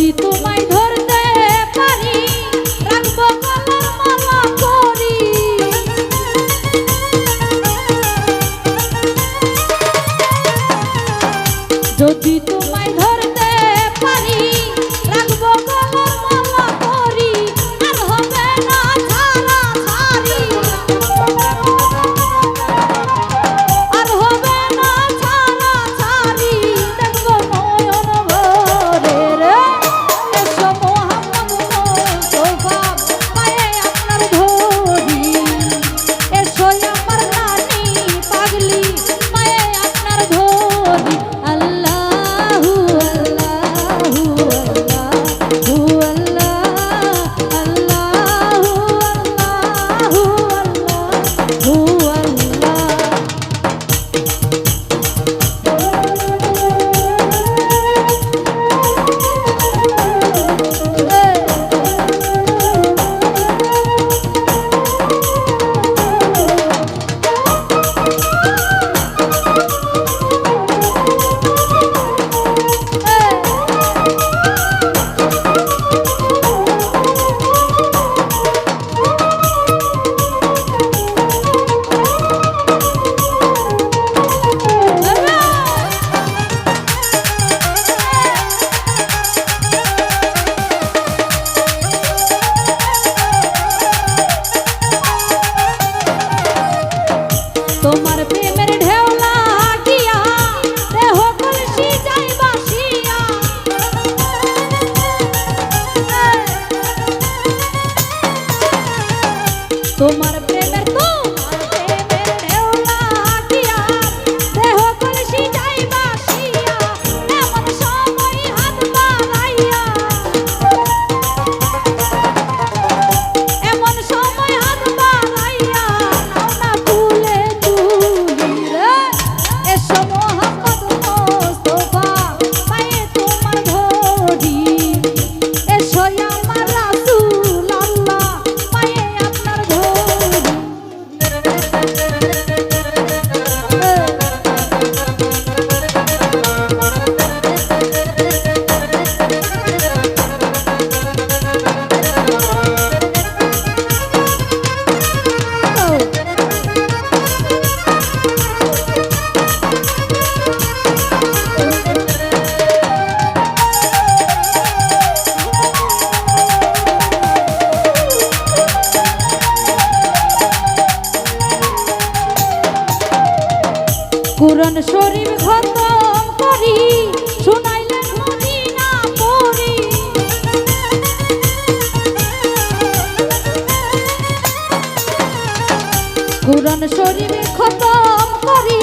যদি তোমায় ধরে I'm Omar. Oh, কোরআন শরীফ খতম করি শুনাইলেন মনি না পড়ি কোরআন খতম করি